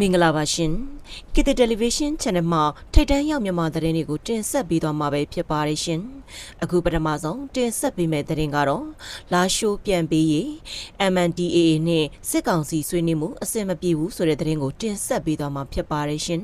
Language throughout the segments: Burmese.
မင်္ဂလာပါရှင် ကစ်တတယ်လီဗီရှင်း channel မှာထိတ်တန်းရောက်မြန်မာသတင်းတွေကိုတင်ဆက်ပေးသွားမှာပဲဖြစ်ပါတယ်ရှင်အခုပထမဆုံးတင်ဆက်ပေးမယ့်သတင်းကတော့လာရှိုးပြန်ပေးရေး MNDAA နဲ့စစ်ကောင်စီဆွေးနွေးမှုအဆင်မပြေဘူးဆိုတဲ့သတင်းကိုတင်ဆက်ပေးသွားမှာဖြစ်ပါတယ်ရှင်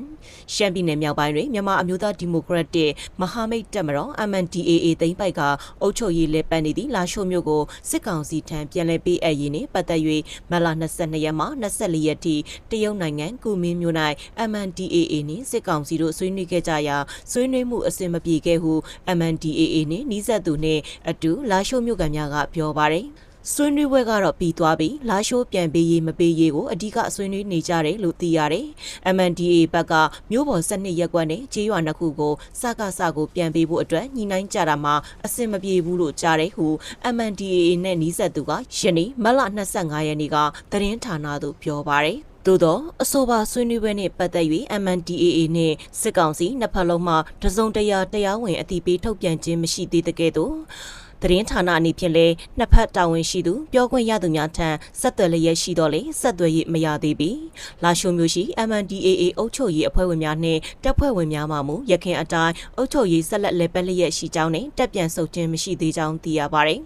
ရှမ်းပြည်နယ်မြောက်ပိုင်းတွင်မြန်မာအမျိုးသားဒီမိုကရက်တစ်မဟာမိတ်တပ်မတော် MNDAA သိမ်းပိုက်ကအုပ်ချုပ်ရေးလက်ပန်းနေသည့်လာရှိုးမြို့ကိုစစ်ကောင်စီထံပြန်လည်ပေးအပ်ရေးနှင့်ပတ်သက်၍မတ်လ22ရက်မှ24ရက်ထိတရုတ်နိုင်ငံကူမင်းမြို့၌ MNDAA နှင့်စစ်ကောင်စီတို့ဆွေးနွေးခဲ့ကြရာဆွေးနွေးမှုအဆင်မပြေခဲ့ဟု MNDAA နှင့်နှီးဆက်သူနှင့်အတူလာရှိုးမြို့ကန်များကပြောပါတယ်ဆွေးနွေးပွဲကတော့ပြီးသွားပြီလာရှိုးပြန်ပေးရေးမပေးရေးကိုအဓိကဆွေးနွေးနေကြတယ်လို့သိရတယ်။ MNDA ဘက်ကမြို့ပေါ်စနစ်ရက်ကွက်နဲ့ကြေးရွာနှစ်ခုကိုစကားစကိုပြန်ပေးဖို့အတွက်ညှိနှိုင်းကြတာမှာအဆင်မပြေဘူးလို့ကြားတယ်ဟု MNDA နဲ့နှီးဆက်သူကယနေ့မတ်လ25ရက်နေ့ကသတင်းဌာနသို့ပြောပါတယ်။ သို့သောအဆိုပါဆွေးနွေးပွဲနှင့်ပတ်သက်၍ MNDAA နှင့်စစ်ကောင်စီနှစ်ဖက်လုံးမှတစုံတရာတရားဝင်အတိပေးထုတ်ပြန်ခြင်းမရှိသေးတဲ့ကဲ့သို့သတင်းဌာနအနေဖြင့်လည်းနှစ်ဖက်တာဝန်ရှိသူပြောခွင့်ရသူများထံဆက်သွယ်လျက်ရှိတော့လေဆက်သွယ်ရမရသေးပြီလာရှိုမျိုးရှိ MNDAA အုပ်ချုပ်ရေးအဖွဲ့ဝင်များနှင့်တပ်ဖွဲ့ဝင်များမှမူရခင်အတိုင်းအုပ်ချုပ်ရေးဆက်လက်လဲပတ်လျက်ရှိကြောင်းနဲ့တက်ပြန်ဆုတ်ခြင်းမရှိသေးကြောင်းသိရပါတယ်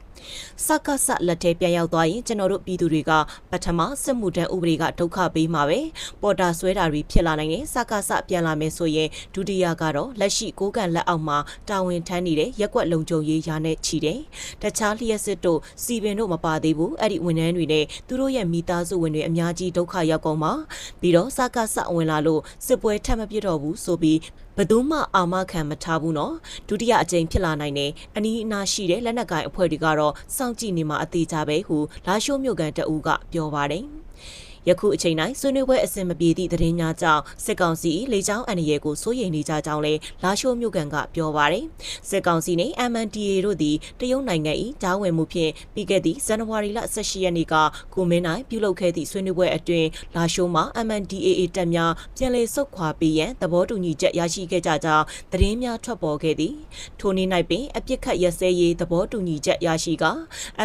စကဆလက်ထဲပြန်ရောက်သွားရင်ကျွန်တော်တို့ပြည်သူတွေကပထမစစ်မှုထမ်းဥပဒေကဒုက္ခပေးမှာပဲပေါ်တာဆွဲတာတွေဖြစ်လာနိုင်တယ်စကဆပြန်လာမယ်ဆိုရင်ဒုတိယကတော့လက်ရှိကိုးကန်လက်အောက်မှာတာဝန်ထမ်းနေတဲ့ရက်ကွက်လုံခြုံရေးရာနဲ့ချီတယ်တခြားလျှက်စစ်တို့စီပင်တို့မပါသေးဘူးအဲ့ဒီဝန်ထမ်းတွေနဲ့သူတို့ရဲ့မိသားစုဝင်တွေအများကြီးဒုက္ခရောက်ကုန်မှာပြီးတော့စကဆဝင်လာလို့စစ်ပွဲထပ်မပြစ်တော့ဘူးဆိုပြီး ဘယ်သူမှအာမခံမထားဘူးနော်ဒုတိယအကြိမ်ဖြစ်လာနိုင်တယ်အနီးအနားရှိတဲ့လက်နက်ကိုင်အဖွဲ့တွေကတော့စောင့်ကြည့်နေမှာအသေးကြပဲဟုလာရှိုးမြို့ကန်တအူးကပြောပါတယ် ယခုအချိန်တိုင်းဆွေးနွေးပွဲအဆင်မပြေသည့်သတင်းများကြောင့်စစ်ကောင်စီလေကြောင်းအန္တရာယ်ကိုစိုးရိမ်နေကြကြောင်းလည်းလာရှိုးမြို့ကန်ကပြောပါရယ်စစ်ကောင်စီနဲ့ MNDA တို့သည်တရုတ်နိုင်ငံ၏တားဝင်မှုဖြင့်ပြီးခဲ့သည့်ဇန်နဝါရီလ18ရက်နေ့ကကိုမင်းနိုင်ပြုလုပ်ခဲ့သည့်ဆွေးနွေးပွဲအတွင်းလာရှိုးမှာ MNDAA တပ်များပြန်လည်ဆုတ်ခွာပေးရန်သဘောတူညီချက်ရရှိခဲ့ကြကြောင်းသတင်းများထွက်ပေါ်ခဲ့သည်ထိုနေ့၌ပင်အပြစ်ခတ်ရစဲရေးသဘောတူညီချက်ရရှိက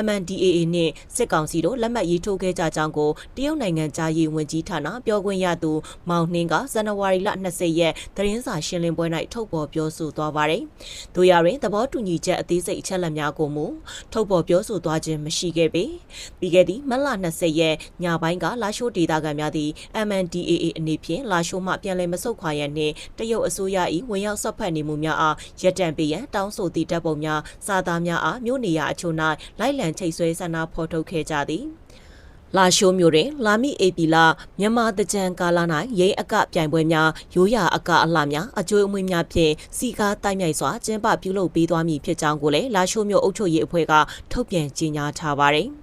MNDAA နှင့်စစ်ကောင်စီတို့လက်မှတ်ရေးထိုးခဲ့ကြကြောင်းကိုတရုတ်နိုင်ငံကြားရေးဝန်ကြီးဌာနပြောခွင့်ရသူမောင်နှင်းကဇန်နဝါရီလ20ရက်သတင်းစာရှင်းလင်းပွဲ၌ထုတ်ပေါ်ပြောဆိုသွားပါတယ်။တို့ရရင်သဘောတူညီချက်အသေးစိတ်အချက်လက်များကိုမူထုတ်ပေါ်ပြောဆိုသွားခြင်းမရှိခဲ့ပေ။ပြီးခဲ့သည့်မတ်လ20ရက်ညပိုင်းကလာရှိုးဒေသခံများသည် MNDAA အနေဖြင့်လာရှိုးမှပြန်လည်မဆုတ်ခွာရန်နှင့်တရုတ်အစိုးရ၏ဝင်ရောက်ဆော့ဖက်နေမှုများအားရပ်တန့်ပေးရန်တောင်းဆိုသည့်တပ်ပုံများစာသားများအားမြို့နေရာအချို့၌လိုက်လံချိတ်ဆွဲဆန္ဒဖော်ထုတ်ခဲ့ကြသည်။ လာရှိုးမျိုးတွင် လာမီအေပီလာမြန်မာတကြံကာလ၌ရိတ်အကပြိုင်ပွဲများရိုးရာအကအလှများအကျွေးအမွေးများဖြင့်စီကားတိုက်မြိုက်စွာကျင်းပပြုလုပ်ပေးသွားမည်ဖြစ်ကြောင်းကိုလည်းလာရှိုးမျိုးအုပ်ချုပ်ရေးအဖွဲ့ကထုတ်ပြန်ကြေညာထားပါတယ်။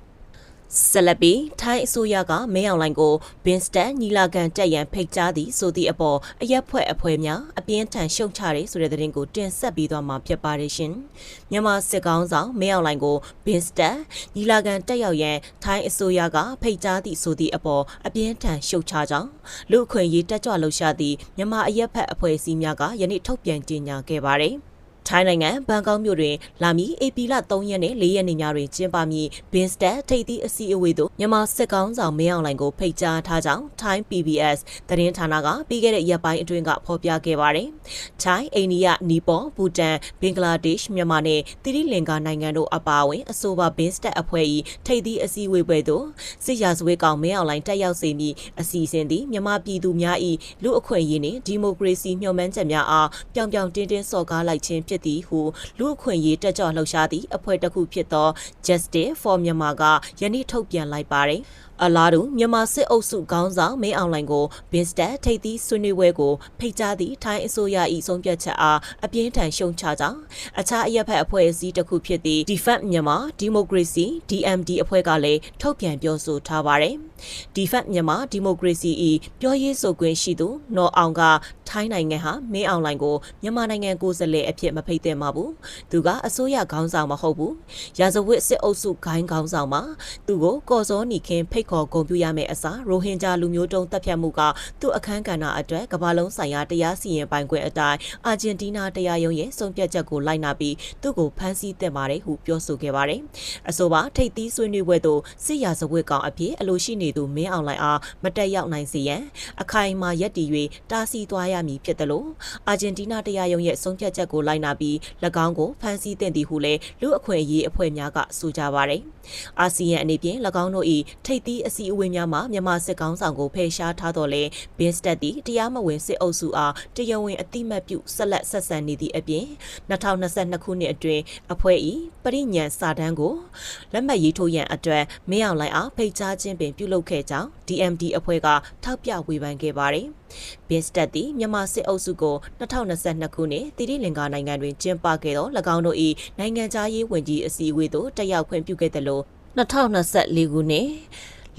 ဆက်လက်ပြီးထိုင်းအစိုးရကမဲအောင်လိုင်ကိုဘင်စတန်ညီလာခံတက်ရန်ဖိတ်ကြားသည်ဆိုသည့်အပေါ်အရက်ဖွဲ့အဖွဲ့များအပြင်းထန်ရှုံချတယ်ဆိုတဲ့သတင်းကိုတင်ဆက်ပြီးသွားမှာဖြစ်ပါတယ်ရှင်။မြန်မာစစ်ကောင်းဆောင်မဲအောင်လိုင်ကိုဘင်စတန်ညီလာခံတက်ရောက်ရန်ထိုင်းအစိုးရကဖိတ်ကြားသည်ဆိုသည့်အပေါ်အပြင်းထန်ရှုံချကြောင်းလူအခွင့်အရေးတက်ကြွလှုပ်ရှားသည့်မြန်မာအရက်ဖက်အဖွဲ့အစည်းများကယနေ့ထုတ်ပြန်ကြေညာခဲ့ပါတယ်။ ထိုင်းနိုင်ငံဘန်ကောက်မြို့တွင်လာမီဧပြီလ3ရက်နဲ့4ရက်နေ့ညတွင်ကျင်းပမည့်ဘင်စတက်ထိပ်သီးအစည်းအဝေးသို့မြန်မာစစ်ကောင်ဆောင်မင်းအောင်လှိုင်ကိုဖိတ်ကြားထားကြောင်းထိုင်း PBS သတင်းဌာနကပြီးခဲ့တဲ့ရက်ပိုင်းအတွင်းကဖော်ပြခဲ့ပါတယ်။ထိုင်းအိန္ဒိယနီပေါဘူတန်ဘင်္ဂလားဒေ့ရှ်မြန်မာနဲ့တိရိလင်္ကာနိုင်ငံတို့အပါအဝင်အဆိုပါဘင်စတက်အဖွဲ့၏ထိပ်သီးအစည်းအဝေးပွဲသို့စစ်ရာဇဝတ်ကောင်မင်းအောင်လှိုင်တက်ရောက်စေမည့်အစီအစဉ်သည်မြန်မာပြည်သူများ၏လူအခွင့်အရေးနှင့်ဒီမိုကရေစီမျှော်မှန်းချက်များအားပြောင်ပြောင်တင်းတင်းစော်ကားလိုက်ခြင်းဖြစ်ဖြစ်သည်ဟုလူအခွင့်ရေးတက်ကြွလှုပ်ရှားသည့်အဖွဲ့တစ်ခုဖြစ်သော Justice for Myanmar ကယနေ့ထုတ်ပြန်လိုက်ပါတယ်။အလားတူမြန်မာစစ်အုပ်စုခေါင်းဆောင်မင်းအောင်လှိုင်ကိုဘင်စတက်ထိပ်သီးဆွေးနွေးပွဲကိုဖိတ်ကြားသည့်ထိုင်းအစိုးရ၏ဆုံးဖြတ်ချက်အားအပြင်းထန်ရှုံချကြောင်းအခြားအရက်ဖက်အဖွဲ့အစည်းတစ်ခုဖြစ်သည့် Defend မြန်မာ Democracy DMD အဖွဲ့ကလည်းထုတ်ပြန်ပြောဆိုထားပါတယ်။ Defend မြန်မာ Democracy ၏ပြောရေးဆိုခွင့်ရှိသူနော်အောင်က ထိုင်းနိုင်ငံဟာမင်းအောင်လှိုင်ကိုမြန်မာနိုင်ငံကိုယ်စားလှယ်အဖြစ်မဖိတ်သင့်ပါဘူးသူကအစိုးရခေါင်းဆောင်မဟုတ်ဘူးရာဇဝတ်စစ်အုပ်စုဂိုင်းခေါင်းဆောင်မှာသူကိုကော်စောနီခင်ဖိတ်ခေါ်ဂုဏ်ပြုရမယ့်အစားရိုဟင်ဂျာလူမျိုးတုံးတပ်ဖြတ်မှုကသူ့အခမ်းကဏ္ဍအတွက်ကမ္ဘာလုံးဆိုင်ရာတရားစီရင်ပိုင်ခွင့်အတိုင်းအာဂျင်တီးနားတရားရုံးရဲ့ဆုံးဖြတ်ချက်ကိုလိုက်နာပြီးသူ့ကိုဖမ်းဆီးသင့်ပါတယ်ဟုပြောဆိုခဲ့ပါတယ်အဆိုပါထိပ်သီးဆွေးနွေးပွဲသို့စစ်ရာဇဝတ်ကောင်အဖြစ်အလိုရှိနေသူမင်းအောင်လှိုင်အားမတက်ရောက်နိုင်စေရန်အခိုင်အမာရက်တည်၍တားဆီးသွားရမည်ဖြစ်တယ်လို့အာဂျင်တီးနားတရားရုံးရဲ့ဆုံးဖြတ်ချက်ကိုလိုက်နာပြီး၎င်းကိုဖမ်းဆီးသင့်သည်ဟုလည်းလူအခွင့်အရေးအဖွဲ့များကဆိုကြပါတယ်။အာဆီယံအနေဖြင့်၎င်းတို့၏ထိပ်သီးအစည်းအဝေးများမှာမြန်မာစစ်ကောင်ဆောင်ကိုဖယ်ရှားထားတော်လဲဘင်းစတက်သည်တရားမဝင်စစ်အုပ်စုအားတရားဝင်အတိမတ်ပြုဆက်လက်ဆက်ဆံနေသည့်အပြင်2022ခုနှစ်အတွင်းအဖွဲ့၏ပရိညံစာတမ်းကိုလက်မှတ်ရေးထိုးရန်အတွက်မင်းအောင်လှိုင်အားဖိတ်ကြားခြင်းပင်ပြုလုပ်ခဲ့ကြောင်း DMD အဖွဲ့ကထောက်ပြဝေဖန်ခဲ့ပါတယ်။ဘင်းစတက်သည်မြန်မာစစ်အုပ်စုကို2022ခုနှစ်တည်တည်လင်္ကာနိုင်ငံတွင်ကျင်းပခဲ့သော၎င်းတို့၏နိုင်ငံခြားရေးဝန်ကြီးအစည်းအဝေးသို့တက်ရောက်ခွင့်ပြုခဲ့သလို2024ခုနှစ်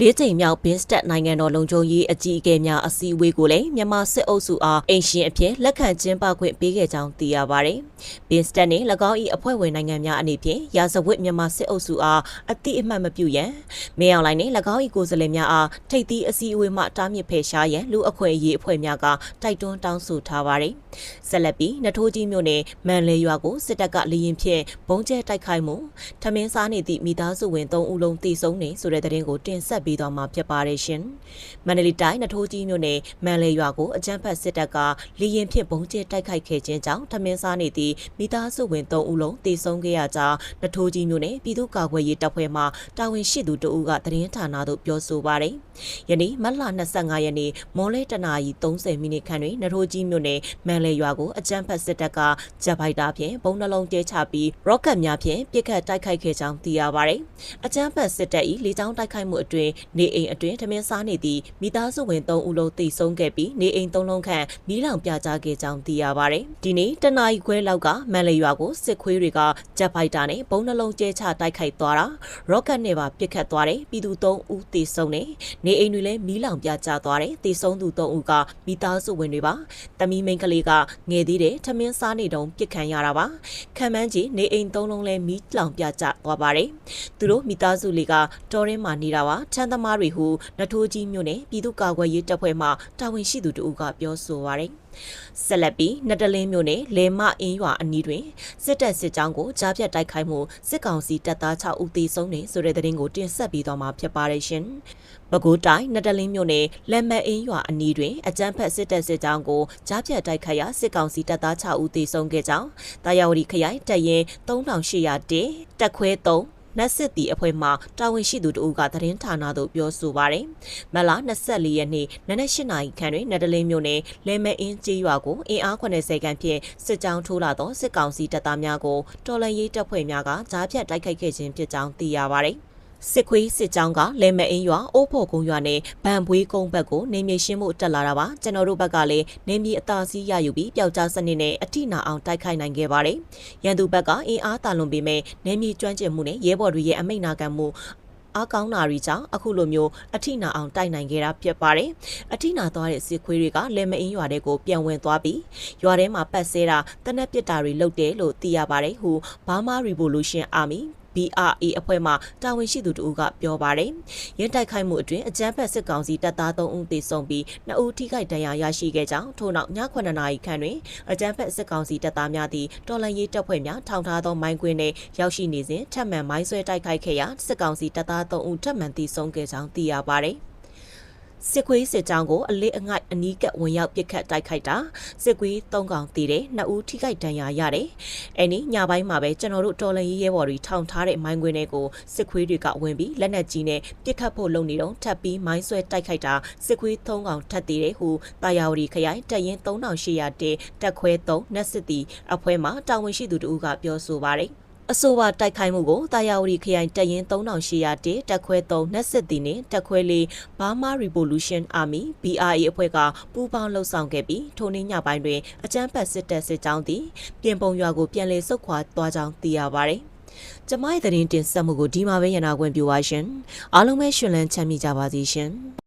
လေးချိန်မြောက်ဘင်းစတက်နိုင်ငံတော်လုံခြုံရေးအကြီးအကဲများအစည်းအဝေးကိုလည်းမြန်မာစစ်အုပ်စုအားအင်ရှင်အဖြစ်လက်ခံကျင်းပခွင့်ပေးခဲ့ကြောင်းသိရပါတယ်။ဘင်းစတက်နှင့်၎င်း၏အဖွဲ့ဝင်နိုင်ငံများအနေဖြင့်ရာဇဝတ်မြန်မာစစ်အုပ်စုအားအတိအမှတ်မပြုရန်မင်းအောင်လှိုင်နှင့်၎င်း၏ကိုယ်စားလှယ်များအားထိပ်သီးအစည်းအဝေးမှတားမြစ်ဖယ်ရှားရန်လူအခွင့်အရေးအဖွဲ့များကတိုက်တွန်းတောင်းဆိုထားပါတယ်။ဆက်လက်ပြီးနထိုးကြီးမြို့နယ်မန်လေရွာကိုစစ်တပ်ကလေရင်ဖြင့်ဘုံကျဲတိုက်ခိုက်မှုထမင်းစားနေသည့်မိသားစုဝင်3ဦးလုံးတိစုံနေဆိုတဲ့သတင်းကိုတင်ဆက်ပေးသွားမှာဖြစ်ပါတယ်ရှင်။မန္တလေးတိုင်းနထိုးကြီးမြို့နယ်မန်လေရွာကိုအကြမ်းဖက်စစ်တပ်ကလေရင်ဖြင့်ဘုံကျဲတိုက်ခိုက်ခဲ့ခြင်းကြောင့်ထမင်းစားနေသည့်မိသားစုဝင်3ဦးလုံးတိစုံခဲ့ရကြောင်းနထိုးကြီးမြို့နယ်ပြည်သူ့ကာကွယ်ရေးတပ်ဖွဲ့မှတာဝန်ရှိသူတဦးကသတင်းဌာနသို့ပြောဆိုပါတယ်။ယနေ့မတ်လ25ရက်နေ့မော်လဲတနာရီ30မိနစ်ခန့်တွင်နထိုးကြီးမြို့နယ်မန်လေရွာကိုအကြမ်းဖက်စစ်တပ်ကဂျက်ဖိုက်တာဖြင့်ဘုံနှလုံးကျဲချပြီးရော့ကတ်များဖြင့်ပစ်ခတ်တိုက်ခိုက်ခဲ့ကြောင်းသိရပါတယ်။အကြမ်းဖက်စစ်တပ်၏လေကြောင်းတိုက်ခိုက်မှုအတွင်းနေအိမ်အတွင်းထမင်းစားနေသည့်မိသားစုဝင်3ဦးလုံးတိတ်ဆုံးခဲ့ပြီးနေအိမ်3လုံးခန့်မီးလောင်ပြကြခဲ့ကြောင်းသိရပါတယ်။ဒီနေ့တနအီခွဲလောက်ကမန်လေရွာကိုစစ်ခွေးတွေကဂျက်ဖိုက်တာနဲ့ဘုံနှလုံးကျဲချတိုက်ခိုက်သွားတာရော့ကတ်နဲ့ပါပစ်ခတ်သွားတယ်ပြည်သူ3ဦးတိတ်ဆုံးနေနေအိမ်တွေလည်းမီးလောင်ပြကြသွားတယ်တိတ်ဆုံးသူ3ဦးကမိသားစုဝင်တွေပါတမီမိန်ကလေးကငယ်သေးတယ်ထမင်းစားနေတုန်းပြစ်ခံရတာပါခံမှန်းကြီးနေအိမ်သုံးလုံးလဲမီးလောင်ပြကြသွားပါတယ်သူတို့မိသားစုလေးကတော်ရင်းမှာနေတာပါချမ်းသမားတွေဟုနထိုးကြီးမြို့နယ်ပြည်သူ့ကာကွယ်ရေးတပ်ဖွဲ့မှတာဝန်ရှိသူတို့ကပြောဆိုပါတယ်ဆက်လက်ပြီးနတလင်းမြို့နယ်လေမအင်းရွာအနီးတွင်စစ်တပ်စစ်ကြောင်းကိုကြားဖြတ်တိုက်ခိုက်မှုစစ်ကောင်စီတပ်သား6ဦးသေဆုံးနေဆိုတဲ့သတင်းကိုတင်ဆက်ပြီးတော့မှာဖြစ်ပါတယ်ရှင်။ပဲခူးတိုင်းနတလင်းမြို့နယ်လက်မအင်းရွာအနီးတွင်အကြမ်းဖက်စစ်တပ်စစ်ကြောင်းကိုကြားဖြတ်တိုက်ခိုက်ရာစစ်ကောင်စီတပ်သား6ဦးသေဆုံးခဲ့ကြောင်းတာယာဝတီခရိုင်တပ်ရင်း3800တက်ခွဲ3 နတ်စစ်တီအဖွဲ့မှတာဝန်ရှိသူတို့ကသတင်းဌာနသို့ပြောဆိုပါတယ်။မလ24ရက်နေ့နနက်၈နာရီခန့်တွင်နဒလင်းမြို့နယ်လဲမဲအင်းကျေးရွာကိုအင်အား80ခန့်ဖြင့်စစ်ကြောင်းထိုးလာသောစစ်ကောင်စီတပ်သားများကိုတော်လှန်ရေးတပ်ဖွဲ့များကကြားဖြတ်တိုက်ခိုက်ခဲ့ခြင်းဖြစ်ကြောင်းသိရပါတယ်။ စစ်ခွေးစစ်ကြောင်းကလဲမအင်းရွာအိုးဖို့ကုန်းရွာနဲ့ဗန်ပွေးကုန်းဘက်ကိုနေမြေရှင်းမှုတက်လာတာပါကျွန်တော်တို့ဘက်ကလည်းနေမြေအသာစီးရယူပြီးပျောက်ကြားစနစ်နဲ့အထိနာအောင်တိုက်ခိုက်နိုင်ခဲ့ပါတယ်ရန်သူဘက်ကအင်အားတာလွန်ပေမဲ့နေမြေကျွမ်းကျင်မှုနဲ့ရဲဘော်တွေရဲ့အမိန့်နာခံမှုအားကောင်းတာတွေကြောင့်အခုလိုမျိုးအထိနာအောင်တိုက်နိုင်ခဲ့တာဖြစ်ပါတယ်။အထိနာသွားတဲ့စစ်ခွေးတွေကလက်မအင်းရွာတဲ့ကိုပြန်ဝင်သွားပြီးရွာထဲမှာပတ်ဆဲတာတနက်ပစ်တာတွေလုပ်တယ်လို့သိရပါတယ်။ဟူ Burma Revolution Army BRA အဖွဲ့မှတာဝန်ရှိသူတို့ကပြောပါတယ်။ရင်းတိုက်ခိုက်မှုအတွင်းအကြမ်းဖက်စစ်ကောင်စီတပ်သား3ဦးသေဆုံးပြီး2ဦးထိခိုက်ဒဏ်ရာရရှိခဲ့ကြောင်းထို့နောက်ည9နာရီခန့်တွင်အကြမ်းဖက်စစ်ကောင်စီတပ်သားများသည်တော်လှန်ရေးတပ်ဖွဲ့များထောင်ထားသောမိုင်းကွင်းနှင့်ရောက်ရှိနေစဉ်ထပ်မံမိုင်းဆွဲတိုက်ခိုက်ခဲ့ရာစစ်ကောင်စီတပ်သား3ဦးထပ်မံသေဆုံးခဲ့ကြောင်းသိရပါတယ်။ စစ်ခွေးစစ်ကြောင်းကိုအလစ်အငိုက်အနီးကပ်ဝင်ရောက်ပစ်ခတ်တိုက်ခိုက်တာစစ်ခွေး၃កောင်တည်တယ်နှစ်ဦးထိခိုက်ဒဏ်ရာရတယ်အဲ့ဒီညပိုင်းမှာပဲကျွန်တော်တို့တော်လန်ရေးရဲဘော်တွေထောင်ထားတဲ့မိုင်းကွင်းတွေကိုစစ်ခွေးတွေကဝင်ပြီးလက်နက်ကြီးနဲ့ပစ်ခတ်ဖို့လုပ်နေတော့ထပ်ပြီးမိုင်းဆွဲတိုက်ခိုက်တာစစ်ခွေး၃កောင်ထပ်တည်တယ်ဟုတာယာဝတီခရိုင်တပ်ရင်း3800တဲတက်ခွဲ3နက်စစ်တီအဖွဲ့မှတာဝန်ရှိသူတို့ကပြောဆိုပါတယ် အဆိုပါတိုက်ခိုက်မှုကိုတာယာဝတီခရိုင်တပ်ရင်း3800တေတက်ခွဲ3နှက်စစ်တီနဲ့တက်ခွဲ4 Burma Revolution Army BRA အဖွဲ့ကပူးပေါင်းလှုပ်ဆောင်ခဲ့ပြီးထိုနေ့ညပိုင်းတွင်အကြမ်းဖက်စစ်တပ်စစ်ကြောင်းသည်ပြင်ပုံရွာကိုပြန်လည်ဆုတ်ခွာသွားကြောင်းသိရပါတယ်။ကျမရဲ့သတင်းတင်ဆက်မှုကိုဒီမှာပဲရနာခွင့်ပြုပါရှင်။အားလုံးပဲရှင်လန်းချမ်းမြေ့ကြပါစေရှင်။